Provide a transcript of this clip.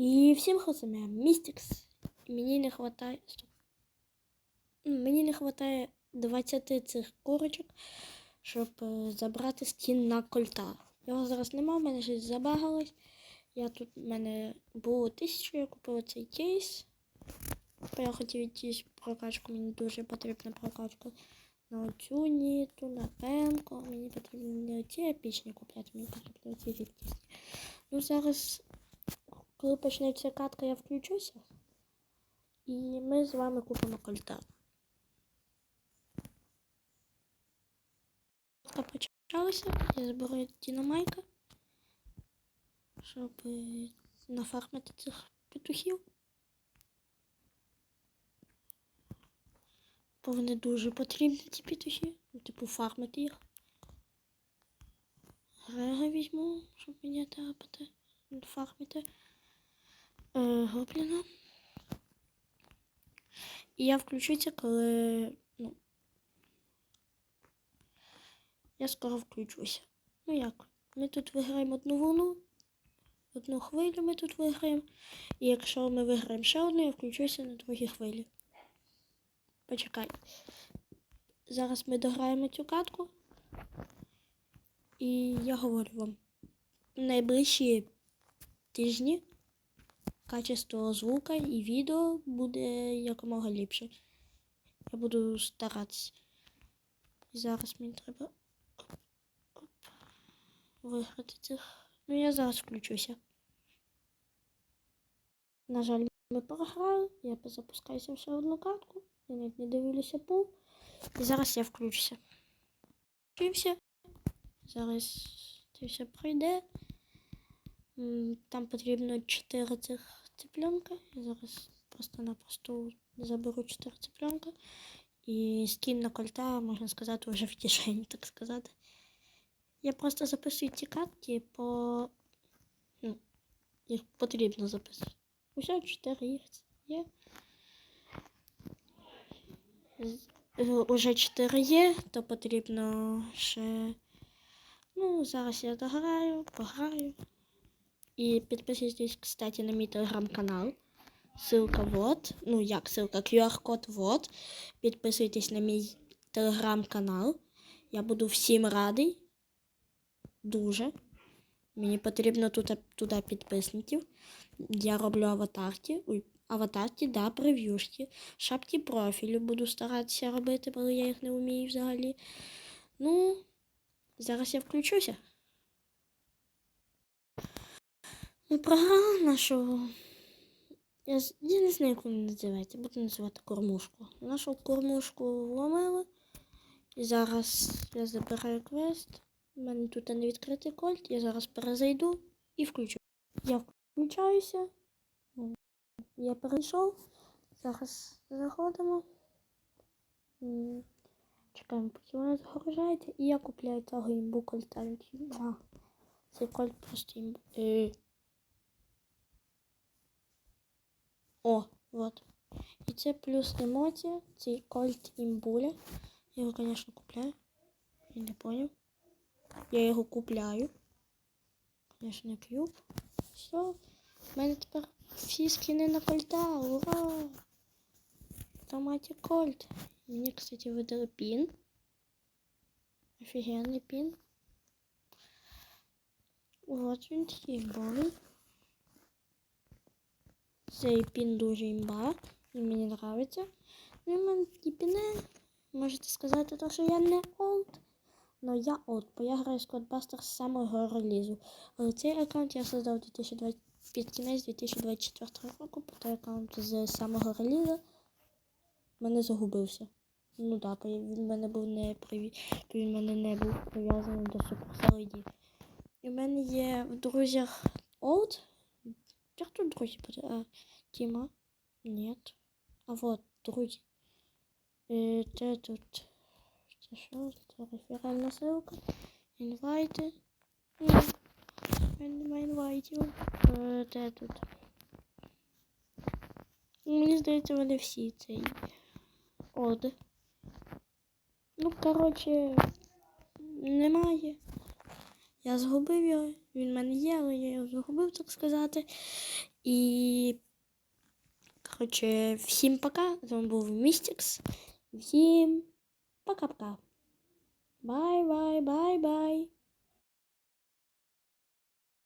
І всім хлопцям я Містікс. Мені не хватає. Стоп. Мені не хватає 20 цих курочок, щоб забрати скін на кольта. Його зараз нема, в мене щось забагалось. Я тут в мене було тисячу, я купила цей кейс. Я хотів якусь прокачку, мені дуже потрібна прокачка. На оцю ніту, на пемку. Мені потрібно не ці епічні купляти, мені потрібно ці рідкісні. Ну зараз, коли почнеться катка, я включуся. І ми з вами купимо кольта. Почалася, я збираю дінамайка, щоб е, нафармити цих петухів. Бо вони дуже потрібні, ці петухи. Ну, типу, фармити їх. Грега візьму, щоб мені тапати. Фармити. Гобліна. І я включуся, коли. Ну. Я скоро включуся. Ну як? Ми тут виграємо одну волну. Одну хвилю ми тут виграємо. І якщо ми виграємо ще одну, я включуся на другій хвилі. Почекай. Зараз ми дограємо цю катку. І я говорю вам, в найближчі тижні качество звука і відео буде якомога ліпше. Я буду старатися. І зараз мені треба виграти цих. Ну, я зараз включуся. На жаль, ми програли. Я запускаюся ще одну катку. Я навіть не дивлюся пул. І зараз я включуся. Включився. Зараз це все пройде. Там потрібно 4 цих цыпленка. Я зараз просто-напросто заберу 4 цыпленка. І скін на кольта, можна сказати, вже в кишені, так сказати. Я просто записую ці катки по. Ну, їх потрібно записувати. Уже 4 їх є. Е, Уже 4 є, то потрібно ще. Ну, зараз я дограю, пограю. І підписуйтесь, кстати, на мій телеграм-канал. Ссылка вот. Ну, як ссылка, QR-код вот. Підписуйтесь на мій телеграм-канал. Я буду всім радий. Дуже. Мені потрібно тут, туди підписників. Я роблю аватарки. Ой, аватарки, да, прев'юшки. Шапки профілю буду старатися робити, бо я їх не вмію взагалі. Ну, зараз я включуся. Ну, програма нашу. Я, я не знаю, як вона називається. Буду називати кормушку. Нашу кормушку вломили. І зараз я забираю квест. У мене тут не відкритий кольт. Я зараз перезайду і включу. Я включаюся. Я перейшов. Зараз заходимо. Чекаємо, поки вона загружається. І я купляю того імбу кольта. Цей кольт просто імбу. Е. О, вот. І це плюс емоція. Цей кольт імбуля. Я його, звісно, купляю. Я не понял. Я його купляю. Звісно, к'юб. Все. У мене тепер всі скини на кольта. Ура! Томаті кольт. Мені, кстати, видали пін. Офігенний пін. Вот він такий імбовий. Цей пін дуже імба. Він мені подобається. Ну, і в мене. Можете сказати, то, що я не олд. Но я олд, бо я граю з з самого релізу. Але цей аккаунт я создав 2020, під кінець 2024 року, бо той аккаунт з самого релізу мене загубився. Ну так, да, він мене був не приві... він мене не був прив'язаний до ID. І в мене є в друзях Old. Як тут друзі буде? Тіма? Нет. А вот, друзі. Е, Де тут? Це що? Це реферальна ссылка. Інвайти. Інвайтів. Е, тут? Мені здається, вони всі цей. Оди. Ну, коротше, немає. Я згубив його, він в мене є, але я його загубив, так сказати. І. Коротше, всім пока. З вами був Містікс. Всім пока-пока. Бай-бай-бай.